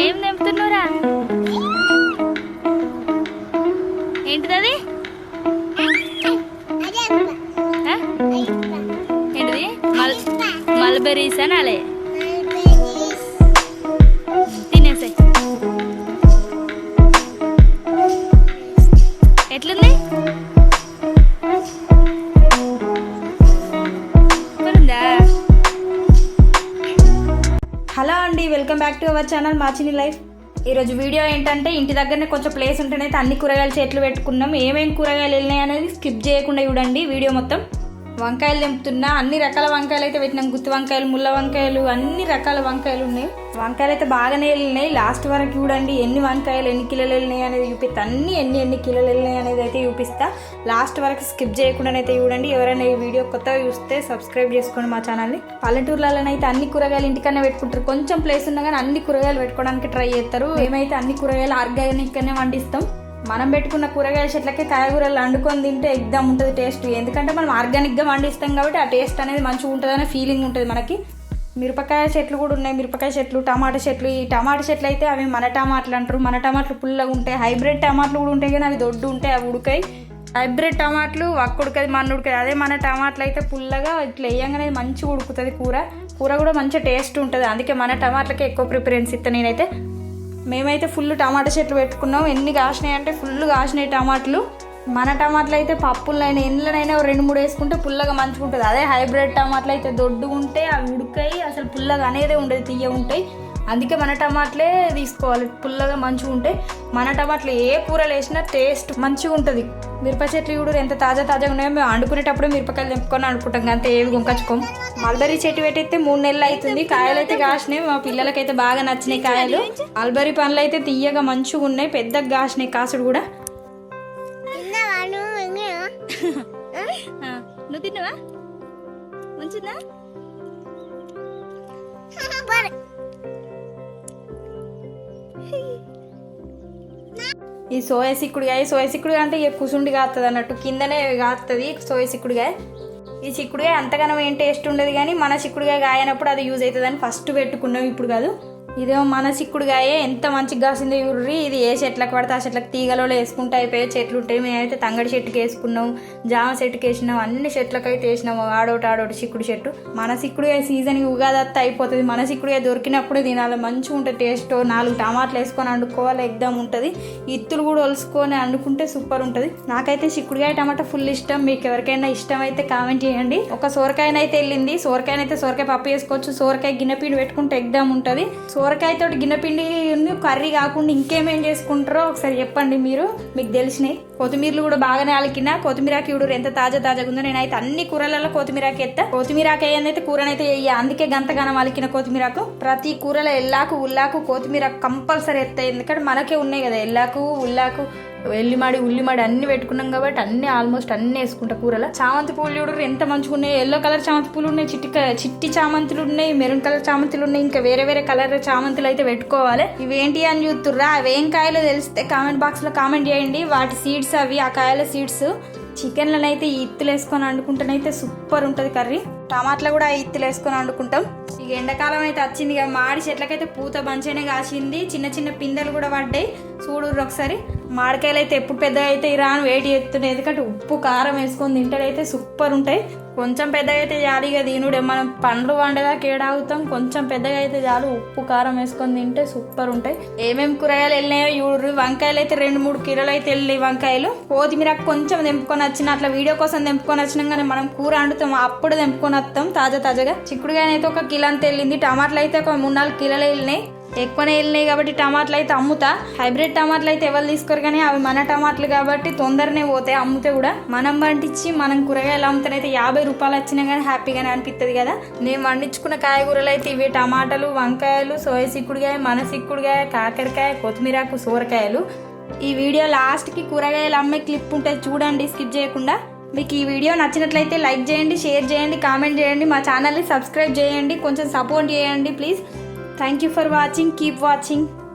ఏం తెంపుతున్నారా ఏంటిది? ఏంటిది? మల్ మల్బెరీస్ అని హలో అండి welcome back to our channel Machini life. ఈరోజు వీడియో ఏంటంటే ఇంటి దగ్గరనే కొంచెం ప్లేస్ ఉంటేనైతే అన్ని కూరగాయల చెట్లు పెట్టుకున్నాం. ఏమేమి కూరగాయలు వెళ్ళినాయి అనేది స్కిప్ చేయకుండా చూడండి వీడియో మొత్తం. వంకాయలు తెంపుతున్నా అన్ని రకాల వంకాయలు అయితే పెట్టినాం. గుత్తి వంకాయలు ముళ్ళ వంకాయలు అన్ని రకాల వంకాయలు ఉన్నాయి. వంకాయలు అయితే బాగానే వెళ్ళినాయి. లాస్ట్ వరకు చూడండి ఎన్ని వంకాయలు ఎన్ని కిలోలు వెళ్ళినాయి అనేది చూపిస్తా. అన్ని ఎన్ని ఎన్ని కిలోలు వెళ్ళినాయి అనేది అయితే చూపిస్తా. లాస్ట్ వరకు స్కిప్ చేయకుండానైతే చూడండి. ఎవరైనా ఈ వీడియో కొత్తగా చూస్తే సబ్స్క్రైబ్ చేసుకోండి మా ఛానల్ని. పల్లెటూర్లలోనైతే అన్ని కూరగాయలు ఇంటికన్నా పెట్టుకుంటారు. కొంచెం ప్లేస్ ఉన్నా కానీ అన్ని కూరగాయలు పెట్టుకోవడానికి ట్రై చేస్తారు. మేమైతే అన్ని కూరగాయలు ఆర్గానిక్గానే వండిస్తాం. మనం పెట్టుకున్న కూరగాయల చెట్లకే కాయగూరలు వండుకొని తింటే ఎగ్దాం ఉంటుంది టేస్ట్ ఎందుకంటే మనం ఆర్గానిక్గా వండిస్తాం కాబట్టి ఆ టేస్ట్ అనేది మంచిగా ఉంటుంది ఫీలింగ్ ఉంటుంది మనకి. మిరపకాయ చెట్లు కూడా ఉన్నాయి మిరపకాయ చెట్లు టమాటా చెట్లు. ఈ టమాటా చెట్లు అయితే అవి మన టమాటాలు అంటారు. మన టమాటాలు పుల్లగా ఉంటాయి. హైబ్రిడ్ టమాటాలు కూడా ఉంటాయి కానీ అవి దొడ్డు ఉంటాయి అవి ఉడకాయి. హైబ్రిడ్ టమాటాలు వక్క ఉడకది మన ఉడకది. అదే మన టమాటాలు అయితే పుల్లగా ఇట్లా వేయంగానే మంచిగా ఉడుకుతుంది కూర. కూర కూడా మంచిగా టేస్ట్ ఉంటుంది. అందుకే మన టమాటలకే ఎక్కువ ప్రిఫరెన్స్ ఇస్తాను నేనైతే. మేమైతే ఫుల్ టమాటా చెట్లు పెట్టుకున్నాం. ఎన్ని కాసినాయి అంటే ఫుల్ కాసినాయి టమాటాలు. మన టమాటాలు అయితే పప్పులైనా ఎండ్లనైనా రెండు మూడు వేసుకుంటే పుల్లగా మంచిగా ఉంటుంది అదే హైబ్రిడ్ టమాటాలు అయితే దొడ్డు ఉంటే అవి ఉడకాయి అసలు పుల్లగా అనేదే ఉండదు తీయ ఉంటాయి అందుకే మన టమాటలే తీసుకోవాలి. పుల్లగా మంచిగా ఉంటాయి మన టమాటాలు ఏ కూరలు వేసినా టేస్ట్ మంచిగా ఉంటుంది. మిరప చెట్లు కూడా ఎంత తాజా తాజాగా ఉన్నాయో మేము వండుకునేటప్పుడు మిరపకాయలు తెంపుకొని అనుకుంటాం అంతే ఏవి గుంకచ్చుకోం. మల్బరీ చెట్టు పెట్టితే మూడు నెలలు అవుతుంది కాయలు అయితే కాసినాయి. మా పిల్లలకైతే బాగా నచ్చినాయి కాయలు. మల్బరీ పండ్లు అయితే తీయగా మంచిగా ఉన్నాయి. పెద్దగా కాసినాయి. కాసుడు కూడా. నువ్వు? తిన్నావా? మంచిదా ఈ సోయా సిక్కుడుగాయ సోయా సిక్కుడుగా అంటే ఇక కుసుండి కాస్తుంది అన్నట్టు. కిందనే కాస్తుంది సోయా సిక్కుడుగాయ. ఈ చిక్కుడుగాయ అంతగానం ఏం టేస్ట్ ఉండదు కానీ మన చిక్కుడుగాయ కాయనప్పుడు అది యూజ్ అవుతుందని ఫస్ట్ పెట్టుకున్నాం ఇప్పుడు కాదు. ఇదేమో మన చిక్కుడుగాయ ఎంత మంచిగా కాసిందో యూర్రి ఇది ఏ చెట్లకు పడితే ఆ చెట్లకు తీగలో వేసుకుంటే అయిపోయే చెట్లు ఉంటాయి. మేమైతే తంగడి చెట్టుకి వేసుకున్నాం జామ చెట్టుకి వేసినాం అన్ని చెట్లకు అయితే వేసినాం. ఆడోటి ఆడోటి చిక్కుడు చెట్టు. మన చిక్కుడుగా సీజన్ ఉగాది అత్త అయిపోతుంది. మన చిక్కుడుగాయ దొరికినప్పుడు తినాలి. మంచిగా ఉంటుంది టేస్ట్ నాలుగు టమాటాలు వేసుకొని వండుకోవాలి ఎగ్దాం ఉంటుంది. ఇత్తులు కూడా ఒలుసుకొని వండుకుంటే సూపర్ ఉంటుంది. నాకైతే చిక్కుడుగాయ టమాటా ఫుల్ ఇష్టం. మీకు ఎవరికైనా ఇష్టం అయితే కామెంట్ చేయండి. ఒక సోరకాయనైతే వెళ్ళింది. సోరకాయనైతే సోరకాయ పప్పు వేసుకోవచ్చు. సోరకాయ గిన్నెపిండి పెట్టుకుంటే ఎగ్దాం ఉంటుంది. సో సోరకాయతో గిన్నెపిండి కర్రీ కాకుండా ఇంకేమేం చేసుకుంటారో ఒకసారి చెప్పండి మీరు మీకు తెలిసినాయి కొత్తిమీరలు కూడా బాగానే అలికిన కొత్తిమీరాకి చూడు ఎంత తాజా తాజాగా ఉందో. నేనైతే అన్ని కూరలలో కొత్తిమీరాకి ఎత్తా. కొత్తిమీరాకి అయ్యిందైతే కూరనైతే వేయ అందుకే గంతగానం అలికిన కొత్తిమీరకు. ప్రతి కూరలో ఎల్లాకు ఉల్లాకు కొత్తిమీర కంపల్సరీ ఎత్తాయి ఎందుకంటే మనకే ఉన్నాయి కదా. ఎల్లాకు ఉల్లాకు ఎల్లిమాడి ఉల్లిమాడి అన్ని పెట్టుకున్నాం కాబట్టి అన్ని ఆల్మోస్ట్ అన్ని వేసుకుంటా కూరలో. చామంతి పూలు చూడరు ఎంత మంచిగా ఉన్నాయి. ఎల్లో కలర్ చామంతి పూలు ఉన్నాయి చిట్టి చిట్టి చామంతులు ఉన్నాయి మెరూన్ కలర్ చామంతులు ఉన్నాయి. ఇంకా వేరే వేరే కలర్ చామంతులు అయితే పెట్టుకోవాలి. ఇవేంటి అని చూస్తుర్రా? అవేం కాయలో తెలిస్తే కామెంట్ బాక్స్లో కామెంట్ చేయండి. వాటి సీడ్స్ అవి ఆ కాయల సీడ్స్. చికెన్లను అయితే ఈ ఇత్తులు వేసుకొని వండుకుంటానైతే సూపర్ ఉంటుంది కర్రీ. టమాటాలు కూడా ఈ ఇత్తులు వేసుకొని వండుకుంటాం. ఇక ఎండాకాలం అయితే వచ్చింది ఇక మాడి చెట్లకైతే పూత మంచిగానే కాసింది. చిన్న చిన్న పిందెలు కూడా పడ్డాయి. చూడుర్రు ఒకసారి. మామిడికాయలు అయితే ఎప్పుడు పెద్ద అయితే అని వేడి చేస్తున్నాయి ఎందుకంటే ఉప్పు కారం వేసుకొని తింటాడైతే సూపర్ ఉంటాయి. కొంచెం పెద్ద అయితే చాలు ఇక తినుడే. మనం పండ్లు వండేదాకా ఏడాగుతాం. కొంచెం పెద్దగా అయితే చాలు ఉప్పు కారం వేసుకొని తింటే సూపర్ ఉంటాయి. ఏమేమి కూరగాయలు వెళ్ళినాయో చూడు. వంకాయలు అయితే రెండు మూడు కిలోలు అయితే వెళ్ళి వంకాయలు. కొత్తిమీర కొంచెం తెంపుకొని వచ్చిన అట్లా వీడియో కోసం తెంపుకొని వచ్చినాం కానీ మనం కూర వండుతాం. అప్పుడు తెంపుకొని వస్తాం తాజా తాజాగా. చిక్కుడుగాయ అయితే ఒక కిలో అంత వెళ్ళింది. టమాటాలు అయితే ఒక మూడు నాలుగు కిలోలు వెళ్ళినాయి. ఎక్కువనే వెళ్ళినాయి కాబట్టి టమాటాలు అయితే అమ్ముతా. హైబ్రిడ్ టమాటాలు అయితే ఎవరు తీసుకోరు కానీ అవి మన టమాటాలు కాబట్టి తొందరనే పోతాయి అమ్ముతే కూడా. మనం పండించి మనం కూరగాయలు అమ్ముతానైతే యాభై రూపాయలు వచ్చినా కానీ హ్యాపీగానే అనిపిస్తుంది కదా. నేను వండించుకున్న కాయగూరలు అయితే ఇవి టమాటాలు వంకాయలు సోయ సిక్కుడుగాయ మన సిక్కుడుగాయ కాకరకాయ కొత్తిమీరకు సూరకాయలు. ఈ వీడియో లాస్ట్కి కూరగాయలు అమ్మే క్లిప్ ఉంటుంది చూడండి స్కిప్ చేయకుండా. మీకు ఈ వీడియో నచ్చినట్లయితే లైక్ చేయండి షేర్ చేయండి కామెంట్ చేయండి మా ఛానల్ని సబ్స్క్రైబ్ చేయండి కొంచెం సపోర్ట్ చేయండి please. Thank you for watching. Keep watching.